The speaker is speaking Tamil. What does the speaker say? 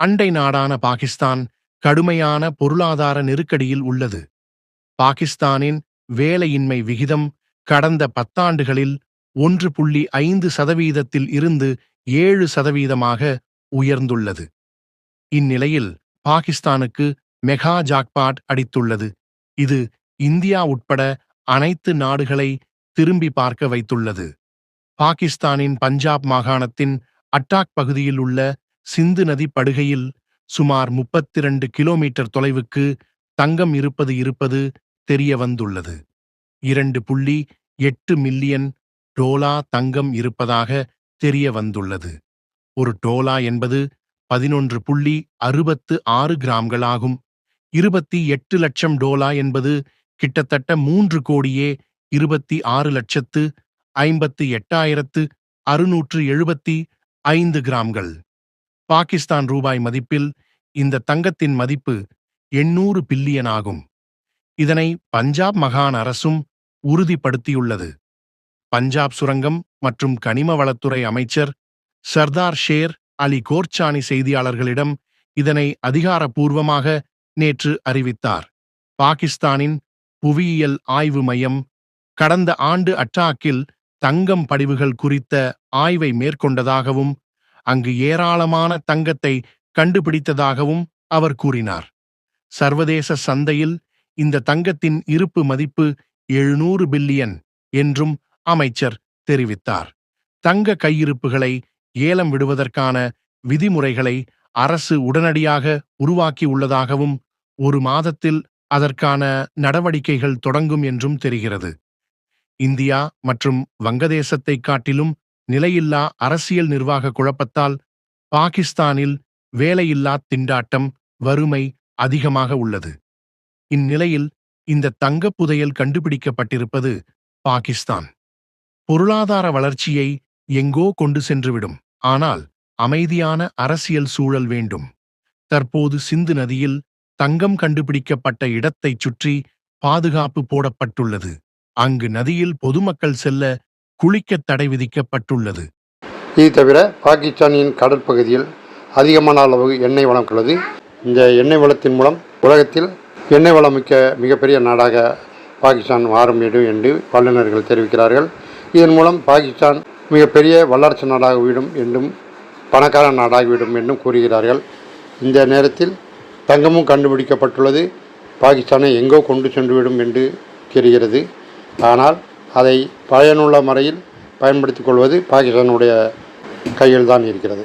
அண்டை நாடான பாகிஸ்தான் கடுமையான பொருளாதார நெருக்கடியில் உள்ளது. பாகிஸ்தானின் வேலையின்மை விகிதம் கடந்த பத்தாண்டுகளில் ஒன்று புள்ளி ஐந்து சதவீதத்தில் இருந்து ஏழு சதவீதமாக உயர்ந்துள்ளது. இந்நிலையில் பாகிஸ்தானுக்கு மெகா ஜாக்பாட் அடித்துள்ளது. இது இந்தியா உட்பட அனைத்து நாடுகளை திரும்பி பார்க்க வைத்துள்ளது. பாகிஸ்தானின் பஞ்சாப் மாகாணத்தின் அட்டாக் பகுதியில் உள்ள சிந்து நதி படுகையில் சுமார் 32 கிலோமீட்டர் தொலைவுக்கு தங்கம் இருப்பது இருப்பது தெரிய வந்துள்ளது. இரண்டு புள்ளி எட்டு மில்லியன் டோலா தங்கம் இருப்பதாக தெரிய வந்துள்ளது. ஒரு டோலா என்பது பதினொன்று புள்ளி அறுபத்து ஆறு கிராம்களாகும் இருபத்தி எட்டு லட்சம் டோலா என்பது கிட்டத்தட்ட மூன்று கோடியே இருபத்தி ஆறு லட்சத்து ஐம்பத்து எட்டாயிரத்து அறுநூற்று எழுபத்தி ஐந்து கிராம்கள். பாகிஸ்தான் ரூபாய் மதிப்பில் இந்த தங்கத்தின் மதிப்பு எண்ணூறு பில்லியன் ஆகும். இதனை பஞ்சாப் மகாண அரசும் உறுதிப்படுத்தியுள்ளது. பஞ்சாப் சுரங்கம் மற்றும் கனிம வளத்துறை அமைச்சர் சர்தார் ஷேர் அலி கோர்ச்சானி செய்தியாளர்களிடம் இதனை அதிகாரப்பூர்வமாக நேற்று அறிவித்தார். பாகிஸ்தானின் புவியியல் ஆய்வு மையம் கடந்த ஆண்டு அட்டாக்கில் தங்கம் படிவுகள் குறித்த ஆய்வை மேற்கொண்டதாகவும் அங்கு ஏராளமான தங்கத்தை கண்டுபிடித்ததாகவும் அவர் கூறினார். சர்வதேச சந்தையில் இந்த தங்கத்தின் இருப்பு மதிப்பு எழுநூறு பில்லியன் என்றும் அமைச்சர் தெரிவித்தார். தங்க கையிருப்புகளை ஏலம் விடுவதற்கான விதிமுறைகளை அரசு உடனடியாக உருவாக்கியுள்ளதாகவும் ஒரு மாதத்தில் அதற்கான நடவடிக்கைகள் தொடங்கும் என்றும் தெரிகிறது. இந்தியா மற்றும் வங்கதேசத்தைக் காட்டிலும் நிலையில்லா அரசியல் நிர்வாக குழப்பத்தால் பாகிஸ்தானில் வேலையில்லா திண்டாட்டம் வறுமை அதிகமாக உள்ளது. இந்நிலையில் இந்த தங்கப் புதையல் கண்டுபிடிக்கப்பட்டிருப்பது பாகிஸ்தான். பொருளாதார வளர்ச்சியை எங்கோ கொண்டு சென்றுவிடும். ஆனால் அமைதியான அரசியல் சூழல் வேண்டும். தற்போது சிந்து நதியில் தங்கம் கண்டுபிடிக்கப்பட்ட இடத்தைச் சுற்றி பாதுகாப்பு போடப்பட்டுள்ளது. அங்கு நதியில் பொதுமக்கள் செல்ல குளிக்கத் தடை விதிக்கப்பட்டுள்ளது. இது தவிர பாகிஸ்தானின் கடற்பகுதியில் அதிகமான அளவு எண்ணெய் வளம் உள்ளது இந்த எண்ணெய் வளத்தின் மூலம் உலகத்தில் எண்ணெய் வளம் மிக்க மிகப்பெரிய நாடாக பாகிஸ்தான் மாறும் இடம் என்று வல்லுநர்கள் தெரிவிக்கிறார்கள். இதன் மூலம் பாகிஸ்தான் மிகப்பெரிய வல்லரசு நாடாகிவிடும் என்றும் பணக்கார நாடாகிவிடும் என்றும் கூறுகிறார்கள். இந்த நேரத்தில் தங்கமும் கண்டுபிடிக்கப்பட்டுள்ளது. பாகிஸ்தானை எங்கோ கொண்டு சென்றுவிடும் என்று தெரிகிறது. ஆனால் அதை பயனுள்ள முறையில் பயன்படுத்திக் கொள்வது பாகிஸ்தானுடைய கையில் தான் இருக்கிறது.